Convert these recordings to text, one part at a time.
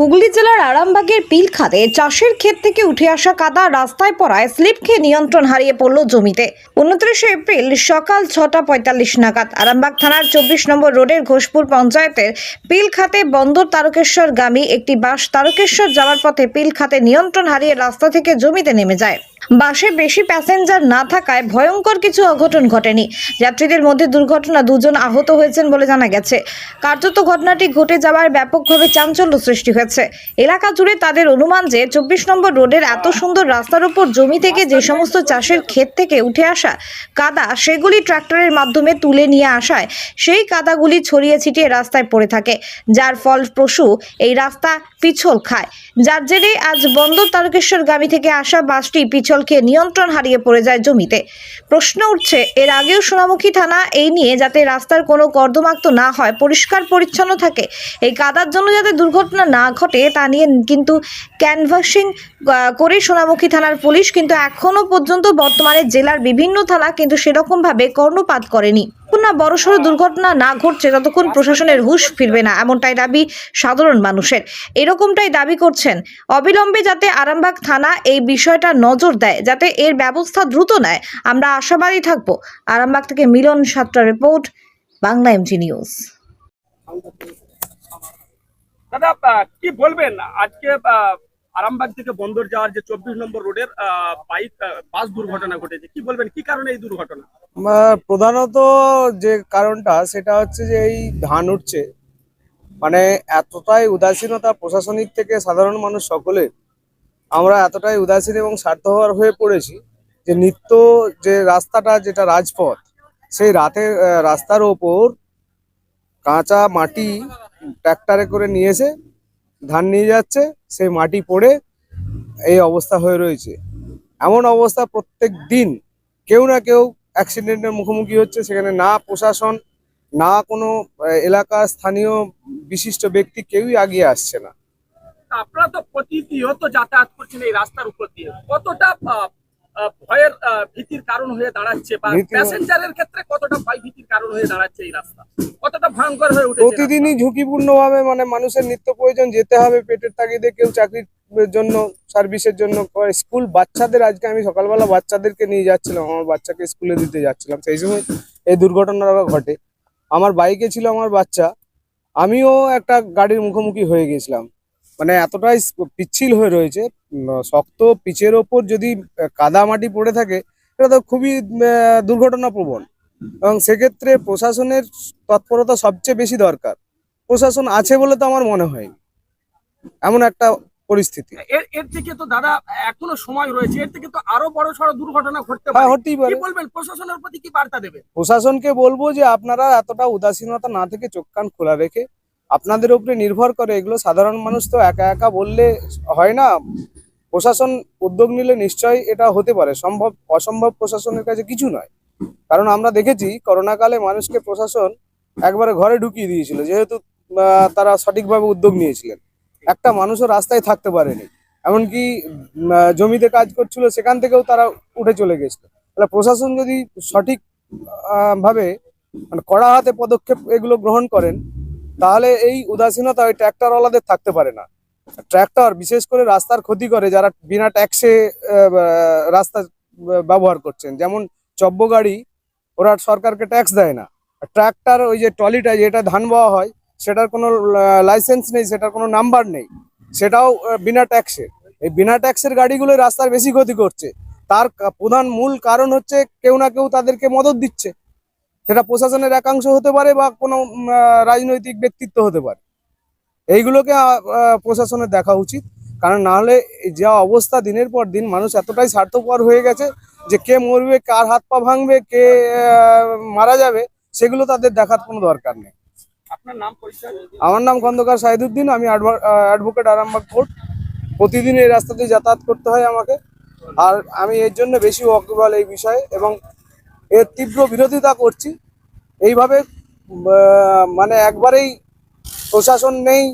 হুগলি জেলার আরামবাগের পিলখাতে চাষের ক্ষেত থেকে উঠে আসা কাদা রাস্তায় পড়ায় স্লিপ খেয়ে নিয়ন্ত্রণ হারিয়ে পড়ল জমিতে। উনত্রিশে এপ্রিল সকাল ছটা পঁয়তাল্লিশ নাগাদ আরামবাগ থানার চব্বিশ নম্বর রোডের ঘোষপুর পঞ্চায়েতের পিলখাতে বন্দর তারকেশ্বর গামী একটি বাস তারকেশ্বর যাওয়ার পথে পিলখাতে নিয়ন্ত্রণ হারিয়ে রাস্তা থেকে জমিতে নেমে যায়। বাসে বেশি প্যাসেঞ্জার না থাকায় ভয়ঙ্কর কিছু অঘটন ঘটেনি। যাত্রীদের মধ্যে দুর্ঘটনা দুজন আহত হয়েছেন বলে জানা গেছে। কার্যত ঘটনাটি ঘটে যাওয়ার ব্যাপকভাবে চাঞ্চল্য সৃষ্টি হয়েছে। এলাকা জুড়ে তাদের অনুমান যে চব্বিশ নম্বর রোডের এত সুন্দর রাস্তার উপর জমি থেকে যে সমস্ত চাষের ক্ষেত থেকে উঠে আসা কাদা, সেগুলি ট্রাক্টরের মাধ্যমে তুলে নিয়ে আসায় সেই কাদাগুলি ছড়িয়ে ছিটিয়ে রাস্তায় পড়ে থাকে। যার ফল পশু এই রাস্তা পিছল খায়। যার জেরে আজ বন্দর তারকেশ্বরগামী থেকে আসা বাসটি পিছল খেয়ে নিয়ন্ত্রণ হারিয়ে পড়ে যায় জমিতে। প্রশ্ন উঠছে, এর আগেও সোনামুখী থানা এই নিয়ে যাতে রাস্তার কোনো কর্দমাক্ত না হয়, পরিষ্কার পরিচ্ছন্ন থাকে। এই কাদার জন্য যাতে দুর্ঘটনা না ঘটে, তা নিয়ে কিন্তু ক্যানভাসিং করে সোনামুখী থানার পুলিশ কিন্তু এখনও পর্যন্ত বর্তমানে জেলার বিভিন্ন থানা কিন্তু সেরকমভাবে কর্ণপাত করেনি। যতক্ষণ না বড়সড় দুর্ঘটনা না ঘটছে, ততক্ষণ প্রশাসনের হুশ ফিরবে না, এমনটাই দাবি সাধারণ মানুষের। এরকমটাই দাবি করছেন অবিলম্বে যাতে আরামবাগ থানা এই বিষয়টা নজর দেয়, যাতে এর ব্যবস্থা দ্রুত নেয়। আমরা আশাবাদী থাকব। আরামবাগ থেকে মিলন সাতটা রিপোর্ট, বাংলা এমজি নিউজ। দাদা কি বলবেন? আজকে আরামবাগ থেকে বন্দর যাওয়ার যে চব্বিশ নম্বর রোডের বাইক বাস দুর্ঘটনা ঘটেছে। কি বলবেন কি কারণে এই দুর্ঘটনা? প্রধানত যে কারণটা সেটা হচ্ছে যে এই ধান উঠছে। মানে এতটাই উদাসীনতা প্রশাসনিক থেকে সাধারণ মানুষ সকলে আমরা এতটাই উদাসীন এবং স্বার্থপর হয়ে পড়েছি যে নিত্য যে রাস্তাটা যেটা রাজপথ সেই আহ, রাস্তার ওপর কাঁচা মাটি ট্র্যাক্টরে করে নিয়ে এসে ধান নিয়ে যাচ্ছে, সেই মাটি পড়ে এই অবস্থা হয়ে রয়েছে। এমন অবস্থা প্রত্যেক দিন কেউ না কেউ অ্যাক্সিডেন্টের মুখোমুখি হচ্ছে। সেখানে না প্রশাসন, না কোনো এলাকা স্থানীয় বিশিষ্ট ব্যক্তি কেউই আগিয়ে আসছে না। আপনারা তো প্রতিনিয়ত যাতায়াত করছেন এই রাস্তার উপর দিয়ে। কতটা ভয়ের ভীতির কারণ হয়ে দাঁড়াচ্ছে বা প্যাসেঞ্জারের ক্ষেত্রে কতটা ভয় ভীতির কারণ হয়ে দাঁড়াচ্ছে এই রাস্তা? কতটা ভয়ঙ্কর হয়ে উঠেছে প্রতিদিনই ঝুঁকিপূর্ণভাবে মানে মানুষের নিত্য প্রয়োজন যেতে হবে পেটের তাগিদে কেউ চাকরির জন্য সার্ভিসের জন্য স্কুল বাচ্চাদের আজকে আমি সকালবেলা বাচ্চাদেরকে নিয়ে যাচ্ছিলাম আমার বাচ্চাকে স্কুলে দিতে যাচ্ছিলাম। সেই সময় এই দুর্ঘটনাটা ঘটে। আমার বাইকে ছিল আমার বাচ্চা আমিও একটা গাড়ির মুখোমুখি হয়ে গেছিলাম। মানে এতটাই পিচ্ছিল হয়ে রয়েছে শক্ত পিচের ওপর যদি কাদা মাটি পড়ে থাকে এটা তো খুবই দুর্ঘটনা প্রবণ এবং সেক্ষেত্রে প্রশাসনের তৎপরতা সবচেয়ে বেশি দরকার। প্রশাসন আছে বলে তো আমার মনে হয়। এমন একটা পরিস্থিতি। এর এর থেকে তো দাদা এখনও সময় রয়েছে। এর থেকে তো আরও বড় সড় দুর্ঘটনা ঘটতে হ্যাঁ পারে। হতেই পারে। কি বলবেন? প্রশাসনের প্রতি কি বার্তা দেবে প্রশাসনকে বলব যে আপনারা এতটা উদাসীনতা না থেকে চোখ কান খোলা রেখে আপনাদের উপরে নির্ভর করে, এগুলো সাধারণ মানুষ তো একা একা বললে হয় না। প্রশাসন উদ্যোগ নিলে নিশ্চয়ই এটা হতে পারে। সম্ভব, অসম্ভব প্রশাসনের কাছে কিছু নয়। কারণ আমরা দেখেছি, করোনাকালে মানুষকে প্রশাসন একবারে ঘরে ঢুকিয়ে দিয়েছিল, যেহেতু তারা সঠিকভাবে উদ্যোগ নিয়েছিলেন। একটা মানুষও রাস্তায় থাকতে পারেনি। এমনকি জমিতে কাজ করছিল, সেখান থেকেও তারা উঠে চলে গেছিল। তাহলে প্রশাসন যদি সঠিক ভাবে মানে কড়া হাতে পদক্ষেপ এগুলো গ্রহণ করেন তাহলে এই উদাসীনতা ওই ট্র্যাক্টরওয়ালাদের থাকতে পারে না। ট্র্যাক্টর বিশেষ করে রাস্তার ক্ষতি করে যারা বিনা ট্যাক্সে রাস্তা ব্যবহার করছেন। যেমন চব্য গাড়ি, ওরা সরকারকে ট্যাক্স দেয় না। ট্রাক্টর ওই যে ট্রলিটা যেটা ধান বওয়া হয়, সেটার কোনো লাইসেন্স নেই, সেটার কোনো নাম্বার নেই। সেটাও বিনা ট্যাক্সে। এই বিনা ট্যাক্সের গাড়িগুলো রাস্তার বেশি ক্ষতি করছে। তার প্রধান মূল কারণ হচ্ছে কেউ না কেউ তাদেরকে মদত দিচ্ছে। সেটা প্রশাসনের একাংশ হতে পারে বা কোনো রাজনৈতিক ব্যক্তিত্ব হতে পারে। এইগুলোকে প্রশাসনের দেখা উচিত। কারণ না হলে যা অবস্থা দিনের পর দিন মানুষ এতটাই স্বার্থপর হয়ে গেছে যে কে মরবে কার হাত পা ভাঙবে কে মারা যাবে সেগুলো তাদের দেখার কোনো দরকার নেই। আপনার নাম পরিচয়? আমার নাম খন্দকার সাইদুদ্দিন আমি অ্যাডভোকেট আরামবাগ কোর্ট। প্রতিদিন এই রাস্তা দিয়ে যাতায়াত করতে হয় আমাকে। আর আমি এর জন্য বেশি ওয়াকিবল এই বিষয়ে এবং এর তীব্র বিরোধিতা করছি। এইভাবে মানে একবারেই প্রশাসন নেই,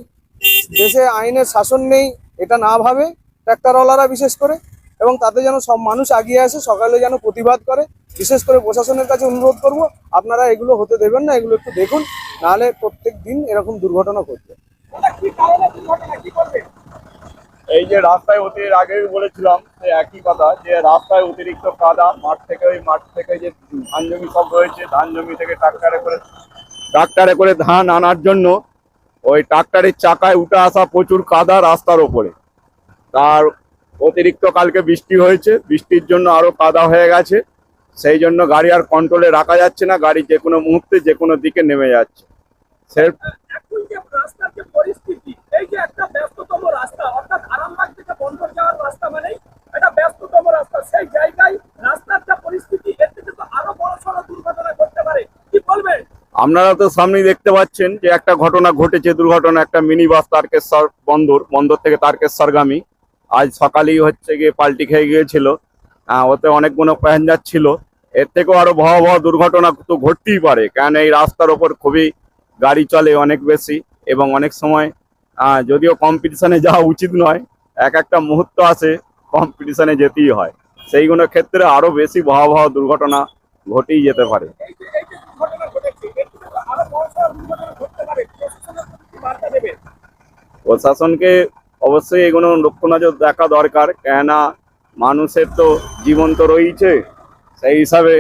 দেশে আইনের শাসন নেই, এটা না ভাবে ট্র্যাক্টরওয়ালারা বিশেষ করে, এবং তাতে যেন সব মানুষ এগিয়ে আসে, সকালে যেন প্রতিবাদ করে, বিশেষ করে প্রশাসনের কাছে অনুরোধ করব, আপনারা এগুলো হতে দেবেন না, এগুলো একটু দেখুন, নাহলে প্রত্যেক দিন এরকম দুর্ঘটনা ঘটবে দাদা, কি কারণে দুর্ঘটনা কি করবে এই যে রাস্তায় অতি এর আগেই বলেছিলাম যে একই কথা, যে রাস্তায় অতিরিক্ত কাদা, মাঠ থেকে ওই মাঠ থেকে যে ধান জমি সব রয়েছে, ধান জমি থেকে ট্রাক্টারে করে ট্রাক্টারে করে ধান আনার জন্য ওই ট্রাক্টারের চাকায় উঠে আসা প্রচুর কাদা রাস্তার ওপরে। তার অতিরিক্ত কালকে বৃষ্টি হয়েছে, বৃষ্টির জন্য আরও কাদা হয়ে গেছে। সেই জন্য গাড়ি আর কন্ট্রোলে রাখা যাচ্ছে না, গাড়ি যে কোনো মুহূর্তে যে কোনো দিকে নেমে যাচ্ছে। রাস্তার যে পরিস্থিতি? এই যে একটা রাস্তা, অর্থাৎ আরামবাগ থেকে বন্দর যাওয়ার রাস্তা মানেই এটা রাস্তা। সেই জায়গায় রাস্তার যা পরিস্থিতি, এর থেকে তো আরও বড় সড়ো দুর্ঘটনা ঘটতে পারে। কি বলবেন? আপনারা তো সামনেই দেখতে পাচ্ছেন যে একটা ঘটনা ঘটেছে, দুর্ঘটনা, একটা মিনি বাস তারকেশ্বর বন্দর বন্দর থেকে তারকেশ্বরগামী। আজ সকালেই হচ্ছে গিয়ে পাল্টি খেয়ে গিয়েছিল। ওতে অনেকগুলো প্যাসেঞ্জার ছিল। এর থেকেও আরও ভয়াবহ দুর্ঘটনা তো ঘটতেই পারে কারণ এই রাস্তার ওপর খুবই গাড়ি চলে অনেক বেশি এবং অনেক সময় যদিও কম্পিটিশনে যাওয়া উচিত নয়, এক একটা মুহূর্ত আসে কম্পিটিশনে যেতেই হয়। সেইগুলো ক্ষেত্রে আরও বেশি ভয়াবহ দুর্ঘটনা ঘটেই যেতে পারে। প্রশাসনকে অবশ্যই এগুলো লক্ষ্য নজর দেখা দরকার, কেননা মানুষের তো জীবন তো রয়েছে সেই হিসাবে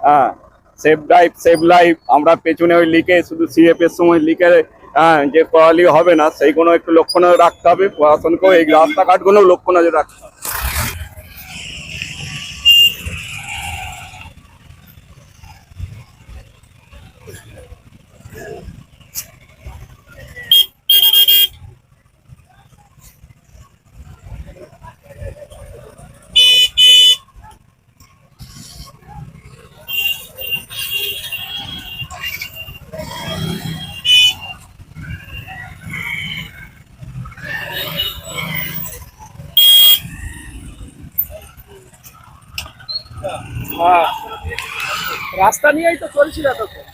হ্যাঁ সেভ লাইফ সেভ লাইফ আমরা পেছনে ওই লিখে শুধু সিএফ এর সময় লিখে হ্যাঁ যে করালি হবে না, সেই কোনো একটু লক্ষ্য না রাখতে হবে। প্রশাসনকেও এই রাস্তাঘাটগুলো লক্ষ্য নজর রাখতে হবে হ্যাঁ রাস্তা নিয়েই তো চলছিল এতক্ষণ।